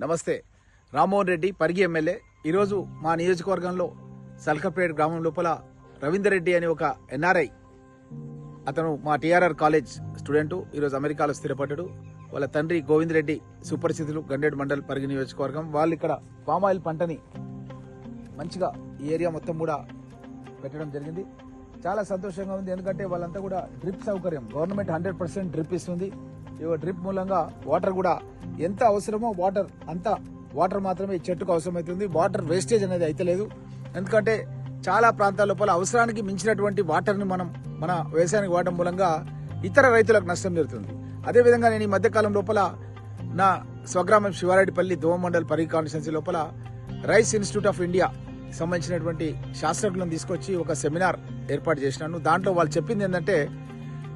నమస్తే. రామ్మోహన్ రెడ్డి పరిగి ఎమ్మెల్యే. ఈరోజు మా నియోజకవర్గంలో సల్కపేట్ గ్రామం లోపల రవీందర్ రెడ్డి అనే ఒక ఎన్ఆర్ఐ అతను మా టీఆర్ఆర్ కాలేజ్ స్టూడెంట్ ఈరోజు అమెరికాలో స్థిరపడ్డాడు. వాళ్ళ తండ్రి గోవింద్ రెడ్డి సుపరిస్థితులు గండేడు మండల్ పరిగి నియోజకవర్గం. వాళ్ళు ఇక్కడ పామాయిల్ పంటని మంచిగా ఈ ఏరియా మొత్తం కూడా పెట్టడం జరిగింది. చాలా సంతోషంగా ఉంది. ఎందుకంటే వాళ్ళంతా కూడా డ్రిప్ సౌకర్యం. గవర్నమెంట్ హండ్రెడ్ పర్సెంట్ డ్రిప్ ఇస్తుంది. ఈ డ్రిప్ మూలంగా వాటర్ కూడా ఎంత అవసరమో వాటర్ అంత వాటర్ మాత్రమే ఈ చెట్టుకు అవసరమవుతుంది వాటర్ వేస్టేజ్ అనేది అయితే లేదు. ఎందుకంటే చాలా ప్రాంతాల లోపల అవసరానికి మించినటువంటి వాటర్ని మనం మన వ్యవసాయానికి వాడడం మూలంగా ఇతర రైతులకు నష్టం జరుగుతుంది. అదేవిధంగా నేను ఈ మధ్యకాలం లోపల నా స్వగ్రామం శివారెడ్డిపల్లి దోమమండల్ పరి కాన్స్టిట్యున్సీ లోపల రైస్ ఇన్స్టిట్యూట్ ఆఫ్ ఇండియా సంబంధించినటువంటి శాస్త్రజ్ఞులను తీసుకొచ్చి ఒక సెమినార్ ఏర్పాటు చేసినాను. దాంట్లో వాళ్ళు చెప్పింది ఏంటంటే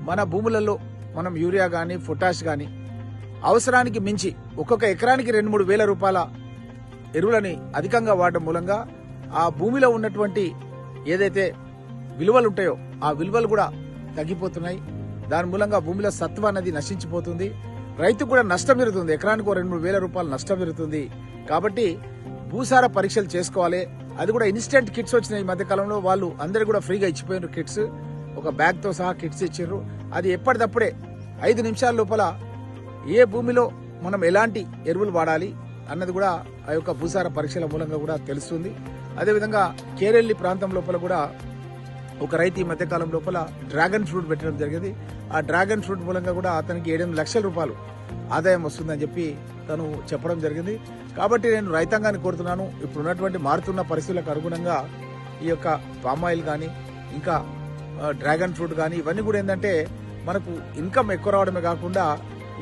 మన భూములలో మనం యూరియా కానీ పొటాష్ కానీ అవసరానికి మించి ఒక్కొక్క ఎకరానికి రెండు మూడు వేల రూపాయల ఎరువులని అధికంగా వాడడం మూలంగా ఆ భూమిలో ఉన్నటువంటి ఏదైతే విలువలు ఉంటాయో ఆ విలువలు కూడా తగ్గిపోతున్నాయి. దాని మూలంగా భూమిలో సత్వ అనేది నశించిపోతుంది. రైతు కూడా నష్టం పెరుగుతుంది ఎకరానికి రెండు మూడు వేల రూపాయలు నష్టం పెరుగుతుంది కాబట్టి భూసార పరీక్షలు చేసుకోవాలి. అది కూడా ఇన్స్టెంట్ కిట్స్ వచ్చినాయి ఈ మధ్యకాలంలో. వాళ్ళు అందరు కూడా ఫ్రీగా ఇచ్చిపోయినారు కిట్స్. ఒక బ్యాగ్తో సహా కిట్స్ ఇచ్చారు అది ఎప్పటికప్పుడే ఐదు నిమిషాల లోపల ఏ భూమిలో మనం ఎలాంటి ఎరువులు వాడాలి అన్నది కూడా ఆ యొక్క భూసార పరీక్షల మూలంగా కూడా తెలుస్తుంది. అదేవిధంగా కేరెల్లి ప్రాంతం లోపల కూడా ఒక రైతు ఈ మధ్యకాలం లోపల డ్రాగన్ ఫ్రూట్ పెట్టడం జరిగింది. ఆ డ్రాగన్ ఫ్రూట్ మూలంగా కూడా అతనికి ఏడెనిమిది లక్షల రూపాయలు ఆదాయం వస్తుందని చెప్పి తను చెప్పడం జరిగింది. కాబట్టి నేను రైతాంగాన్ని కోరుతున్నాను. ఇప్పుడు ఉన్నటువంటి మారుతున్న పరిస్థితులకు అనుగుణంగా ఈ యొక్క పామాయిల్ కానీ ఇంకా డ్రాగన్ ఫ్రూట్ కానీ ఇవన్నీ కూడా ఏంటంటే మనకు ఇన్కమ్ ఎక్కువ రావడమే కాకుండా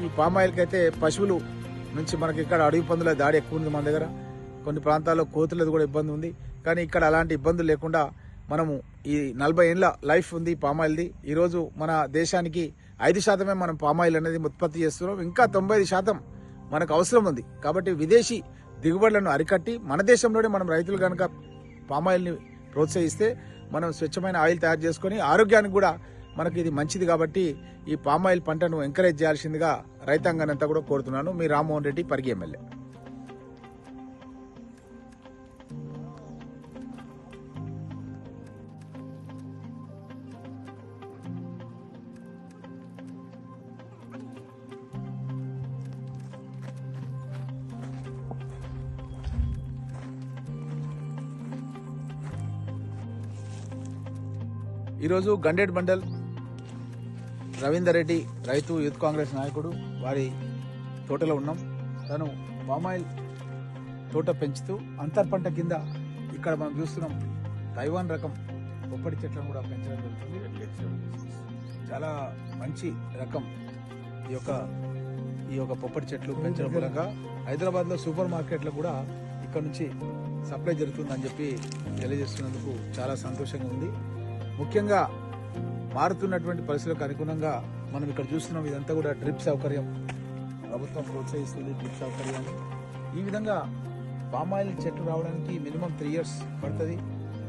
ఈ పామాయిల్కి అయితే పశువులు నుంచి మనకి ఇక్కడ అడవి పందుల దాడి ఎక్కువ ఉంది మన దగ్గర. కొన్ని ప్రాంతాల్లో కోతులది కూడా ఇబ్బంది ఉంది. కానీ ఇక్కడ అలాంటి ఇబ్బందులు లేకుండా మనము ఈ నలభై ఏళ్ళ లైఫ్ ఉంది పామాయిల్ది. ఈరోజు మన దేశానికి ఐదు శాతమే మనం పామాయిల్ అనేది ఉత్పత్తి చేస్తున్నాం. ఇంకా తొంభై ఐదు శాతం మనకు అవసరం ఉంది. కాబట్టి విదేశీ దిగుబడులను అరికట్టి మన దేశంలోనే మనం రైతులు కనుక పామాయిల్ని ప్రోత్సహిస్తే మనం స్వచ్ఛమైన ఆయిల్ తయారు చేసుకొని ఆరోగ్యానికి కూడా మనకి ఇది మంచిది కాబట్టి ఈ పామాయిల్ పంటను ఎంకరేజ్ చేయాల్సిందిగా రైతాంగానంతా కూడా కోరుతున్నాను. మీ రామ్మోహన్ రెడ్డి పరిగి ఎమ్మెల్యే. ఈరోజు గండేడ్ మండల్ రవీందర్ రెడ్డి రైతు యూత్ కాంగ్రెస్ నాయకుడు వారి తోటలో ఉన్నాం. తను పామాయిల్ తోట పెంచుతూ అంతర్ పంట కింద ఇక్కడ మనం చూస్తున్నాం తైవాన్ రకం బొప్పటి చెట్లను కూడా పెంచడం జరుగుతుంది. చాలా మంచి రకం ఈ యొక్క ఈ యొక్క పొప్పటి చెట్లు పెంచడం మూలంగా హైదరాబాద్లో సూపర్ మార్కెట్లో కూడా ఇక్కడ నుంచి సప్లై జరుగుతుందని చెప్పి తెలియజేస్తున్నందుకు చాలా సంతోషంగా ఉంది. ముఖ్యంగా మారుతున్నటువంటి పరిస్థితులకు అనుగుణంగా మనం ఇక్కడ చూస్తున్నాం ఇదంతా కూడా డ్రిప్ సౌకర్యం. ప్రభుత్వం ప్రోత్సహిస్తుంది డ్రిప్ సౌకర్యాన్ని. ఈ విధంగా పామాయిల్ చెట్లు రావడానికి మినిమం త్రీ ఇయర్స్ పడుతుంది.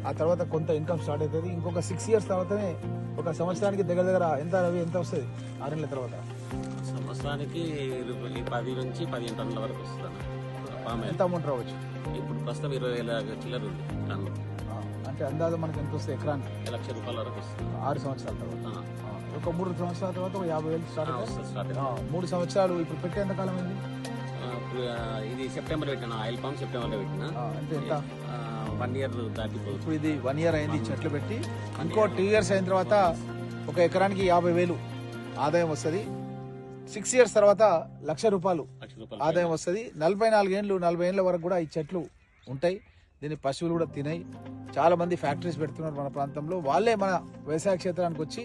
ఆ తర్వాత కొంత ఇన్కమ్ స్టార్ట్ అవుతుంది. ఇంకొక సిక్స్ ఇయర్స్ తర్వాతనే ఒక సంవత్సరానికి దగ్గర దగ్గర ఎంత రవి ఎంత వస్తుంది? ఆరేళ్ళ తర్వాత. సంవత్సరానికి పది నుంచి పదిహేను టన్నుల వరకు వస్తుంది ఎంత అమౌంట్ రావచ్చు? ఇప్పుడు ప్రస్తుతం ఇరవై వేల చిల్లర ఉంది టన్ను ఆ, అంటే అందాజ మనకి ఎంత వస్తుంది ఎకరానికి? లక్ష రూపాయల వరకు వస్తుంది. ఆరు సంవత్సరాల తర్వాత. ఒక మూడు సంవత్సరాల తర్వాత ఒక యాభై వేలు స్టార్ట్ మూడు సంవత్సరాలు ఇప్పుడు పెట్టే ఎంత కాలం అయింది? ఇది సెప్టెంబర్ పెట్టిన ఆయిల్ పంప్ సెప్టెంబర్లో పెట్టిన ఎంత? వన్ ఇయర్ దాటిపోతుంది. ఇప్పుడు ఇది వన్ ఇయర్ అయింది చెట్లు పెట్టి. ఇంకో టూ ఇయర్స్ అయిన తర్వాత ఒక ఎకరానికి యాభై వేలు ఆదాయం వస్తుంది. సిక్స్ ఇయర్స్ తర్వాత లక్ష రూపాయలు లక్ష రూపాయలు. ఆదాయం వస్తుంది. నలభై నాలుగేండ్లు నలభై ఏళ్ళ వరకు కూడా ఈ చెట్లు ఉంటాయి. దీన్ని పశువులు కూడా తినాయి చాలా మంది ఫ్యాక్టరీస్ పెడుతున్నారు మన ప్రాంతంలో. వాళ్ళే మన వ్యవసాయ క్షేత్రానికి వచ్చి